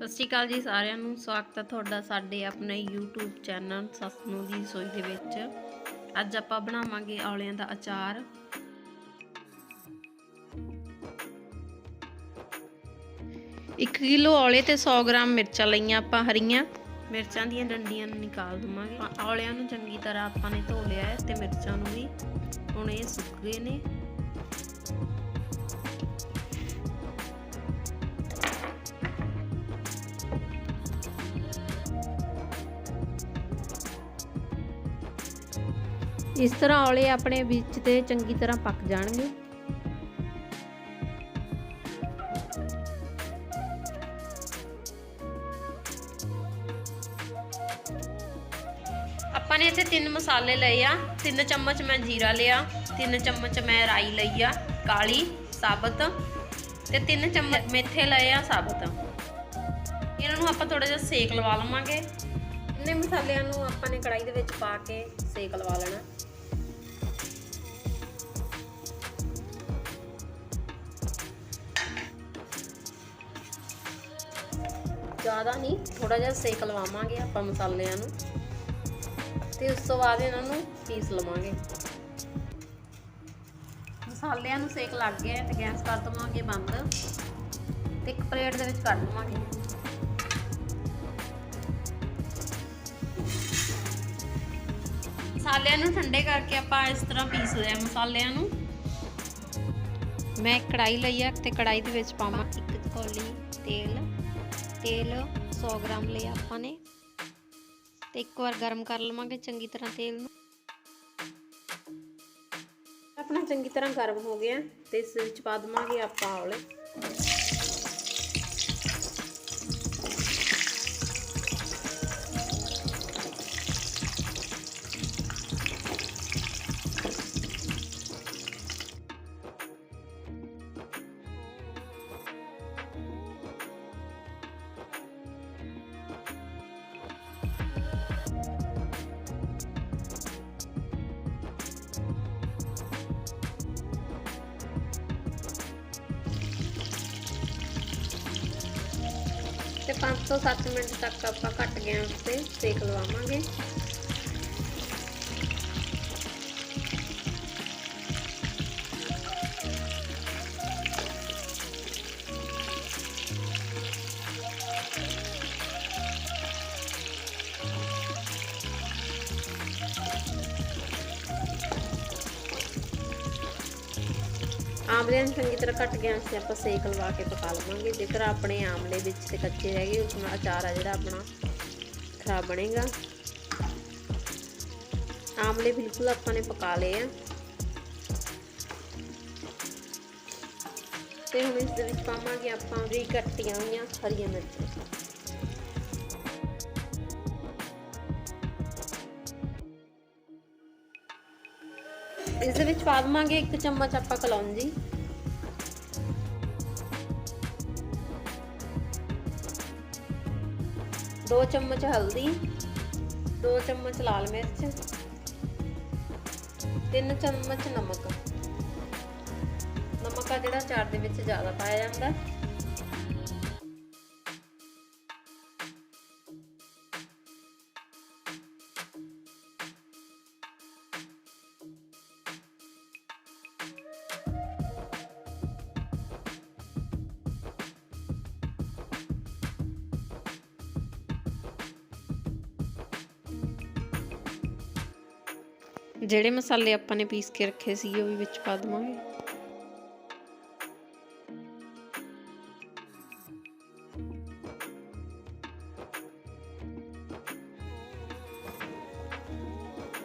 ਸਤਿ ਸ਼੍ਰੀ ਅਕਾਲ ਜੀ ਸਾਰਿਆਂ ਨੂੰ। ਸਵਾਗਤ ਹੈ ਤੁਹਾਡਾ ਸਾਡੇ ਆਪਣੇ YouTube ਚੈਨਲ ਸੱਸ ਦੀ ਰਸੋਈ ਦੇ ਵਿੱਚ। ਅੱਜ ਆਪਾਂ ਬਣਾਵਾਂਗੇ ਔਲਿਆਂ ਦਾ ਅਚਾਰ। ਇੱਕ ਕਿਲੋ ਔਲੇ ਤੇ 100 ਗ੍ਰਾਮ ਮਿਰਚਾਂ ਲਈਆਂ ਆਪਾਂ ਹਰੀਆਂ। ਮਿਰਚਾਂ ਦੀਆਂ ਡੰਡੀਆਂ ਨੂੰ ਨਿਕਾਲ ਦਵਾਂਗੇ। ਔਲਿਆਂ ਨੂੰ ਚੰਗੀ ਤਰ੍ਹਾਂ ਆਪਾਂ ਨੇ ਧੋ ਲਿਆ ਹੈ ਤੇ ਮਿਰਚਾਂ ਨੂੰ ਵੀ ਹੁਣ ਇਹ ਸੁੱਕ ਗਏ ਨੇ। ਇਸ ਤਰ੍ਹਾਂ ਔਲੇ ਆਪਣੇ ਵਿੱਚ ਤੇ ਚੰਗੀ ਤਰ੍ਹਾਂ ਪੱਕ ਜਾਣਗੇ। ਆਪਾਂ ਨੇ ਇੱਥੇ ਤਿੰਨ ਮਸਾਲੇ ਲਏ ਆ। ਤਿੰਨ ਚਮਚ ਮੈਂ ਜੀਰਾ ਲਿਆ, ਤਿੰਨ ਚਮਚ ਮੈਂ ਰਾਈ ਲਈ ਆ, ਕਾਲੀ, ਸਾਬਤ ਤੇ ਤਿੰਨ ਚਮਚ ਮੇਥੇ ਲਏ ਆ ਸਾਬਤ। ਇਹਨਾਂ ਨੂੰ ਆਪਾਂ ਥੋੜਾ ਜਿਹਾ ਸੇਕ ਲਵਾ ਲਵਾਂਗੇ। ਇੰਨੇ ਮਸਾਲਿਆਂ ਨੂੰ ਆਪਾਂ ਨੇ ਕੜਾਈ ਦੇ ਵਿੱਚ ਪਾ ਕੇ ਸੇਕ ਲਵਾ ਲੈਣਾ। ਜ਼ਿਆਦਾ ਨਹੀਂ ਥੋੜਾ ਜਿਹਾ ਸੇਕ ਲਵਾਵਾਂਗੇ ਆਪਾਂ ਮਸਾਲਿਆਂ ਨੂੰ ਤੇ ਉਸ ਤੋਂ ਬਾਅਦ ਇਹਨਾਂ ਨੂੰ ਪੀਸ ਲਵਾਂਗੇ। ਮਸਾਲਿਆਂ ਨੂੰ ਸੇਕ ਲੱਗ ਗਿਆ ਤੇ ਗੈਸ ਕਰ ਦਵਾਂਗੇ ਬੰਦ ਤੇ ਇੱਕ ਪਲੇਟ ਦੇ ਵਿੱਚ ਕੱਢ ਲਵਾਂਗੇ ਮਸਾਲਿਆਂ ਨੂੰ ਠੰਡੇ ਕਰਕੇ ਆਪਾਂ ਇਸ ਤਰ੍ਹਾਂ ਪੀਸ ਲਿਆ ਮਸਾਲਿਆਂ ਨੂੰ। ਮੈਂ ਕੜਾਈ ਲਈ ਆ ਤੇ ਕੜਾਈ ਦੇ ਵਿੱਚ ਪਾਵਾਂ ਇੱਕ ਕੌਲੀ ਤੇਲ। ਤੇਲ 100 ਗ੍ਰਾਮ ਲਿਆ ਆਪਾਂ ਨੇ। ਤੇ ਇੱਕ ਵਾਰ ਗਰਮ ਕਰ ਲਵਾਂਗੇ ਚੰਗੀ ਤਰ੍ਹਾਂ ਤੇਲ ਨੂੰ। ਆਪਣਾ ਚੰਗੀ ਤਰ੍ਹਾਂ ਗਰਮ ਹੋ ਗਿਆ। ਤੇ ਇਸ ਵਿੱਚ ਪਾ ਦਵਾਂਗੇ ਆਪਾਂ ਔਲੇ। ਤੇ 5 ਤੋਂ 7 ਮਿੰਟ ਤੱਕ ਆਪਾਂ ਘੱਟ ਗੈਸ ਤੇ ਸੇਕ ਲਵਾਵਾਂਗੇ। ਆਮਲਿਆਂ ਨੂੰ ਚੰਗੀ ਤਰ੍ਹਾਂ ਕੱਟ ਕੇ ਤੇ ਆਪਾਂ ਸੇਕ ਲਵਾ ਕੇ ਪਕਾ ਲਵਾਂਗੇ। ਜੇਕਰ ਆਪਣੇ ਆਮਲੇ ਵਿੱਚ ਤੇ ਕੱਚੇ ਰਹਿ ਗਏ, ਉਸ ਨਾਲ ਅਚਾਰ ਆ ਜਿਹੜਾ ਆਪਣਾ ਖਰਾਬ ਬਣੇਗਾ। ਆਮਲੇ ਬਿਲਕੁਲ ਆਪਾਂ ਨੇ ਪਕਾ ਲਏ ਆ। ਤੇ ਹੁਣ ਇਸ ਦੇ ਵਿੱਚ ਪਾਵਾਂਗੇ ਆਪਾਂ ਵੀ ਕੱਟੀਆਂ ਹੋਈਆਂ ਹਰੀਆਂ ਮਿਰਚਾਂ। ਇਸ ਦੇ ਵਿੱਚ ਪਾ ਦਵਾਂਗੇ ਇੱਕ ਚਮਚ ਆਪਾਂ ਕਲੌਂਜੀ। ਦੋ ਚਮਚ ਹਲਦੀ, ਦੋ ਚਮਚ ਲਾਲ ਮਿਰਚ, ਤਿੰਨ ਚਮਚ ਨਮਕ। ਨਮਕ ਆ ਜਿਹੜਾ ਚਾਰ ਦੇ ਵਿੱਚ ਜ਼ਿਆਦਾ ਪਾਇਆ ਜਾਂਦਾ। ਜਿਹੜੇ ਮਸਾਲੇ ਆਪਾਂ ਨੇ ਪੀਸ ਕੇ ਰੱਖੇ ਸੀ, ਉਹ ਵੀ ਵਿੱਚ ਪਾ ਦਵਾਂਗੇ।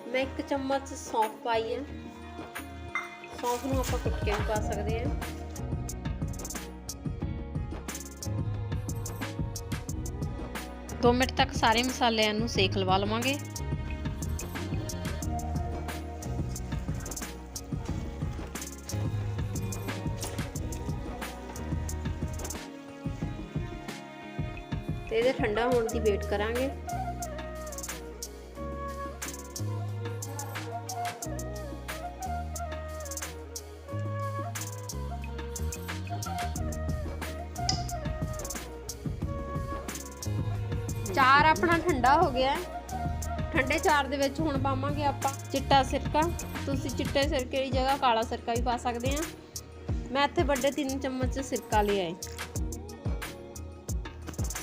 ਮੈਂ ਇੱਕ ਚਮਚ ਸੌਂਫ ਪਾਈ ਹੈ। ਸੌਂਫ ਨੂੰ ਆਪਾਂ ਕੁੱਟ ਕੇ ਵੀ ਪਾ ਸਕਦੇ ਹਾਂ। ਦੋ ਮਿੰਟ ਤੱਕ ਸਾਰੇ ਮਸਾਲਿਆਂ ਨੂੰ ਸੇਕ ਲਵਾ ਲਵਾਂਗੇ। ਤੇ ਇਹਦੇ ਠੰਡਾ ਹੋਣ ਦੀ ਵੇਟ ਕਰਾਂਗੇ। ਚਾਰ ਆਪਣਾ ਠੰਡਾ ਹੋ ਗਿਆ ਠੰਡੇ ਚਾਰ ਦੇ ਵਿੱਚ ਹੁਣ ਪਾਵਾਂਗੇ ਆਪਾਂ ਚਿੱਟਾ ਸਿਰਕਾ। ਤੁਸੀਂ ਚਿੱਟੇ ਸਿਰਕੇ ਦੀ ਜਗ੍ਹਾ ਕਾਲਾ ਸਿਰਕਾ ਵੀ ਪਾ ਸਕਦੇ ਆ। ਮੈਂ ਇੱਥੇ ਵੱਡੇ 3 ਚਮਚ ਸਿਰਕਾ ਲਿਆ ਹੈ।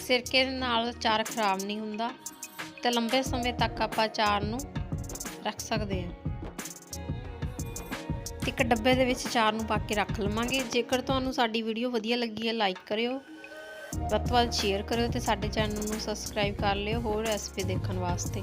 ਸਿਰਕੇ ਦੇ ਨਾਲ ਚਾਰ ਖਰਾਬ ਨਹੀਂ ਹੁੰਦਾ ਤੇ ਲੰਬੇ ਸਮੇਂ ਤੱਕ ਆਪਾਂ ਚਾਰ ਨੂੰ ਰੱਖ ਸਕਦੇ ਹਾਂ। ਇੱਕ ਡੱਬੇ ਦੇ ਵਿੱਚ ਚਾਰ ਨੂੰ ਪਾ ਕੇ ਰੱਖ ਲਵਾਂਗੇ। ਜੇਕਰ ਤੁਹਾਨੂੰ ਸਾਡੀ ਵੀਡੀਓ ਵਧੀਆ ਲੱਗੀ ਹੈ ਲਾਈਕ ਕਰਿਓ, ਵੱਧ ਤੋਂ ਵੱਧ ਸ਼ੇਅਰ ਕਰਿਓ ਤੇ ਸਾਡੇ ਚੈਨਲ ਨੂੰ ਸਬਸਕ੍ਰਾਈਬ ਕਰ ਲਿਓ ਹੋਰ ਰੈਸਪੀ ਦੇਖਣ ਵਾਸਤੇ।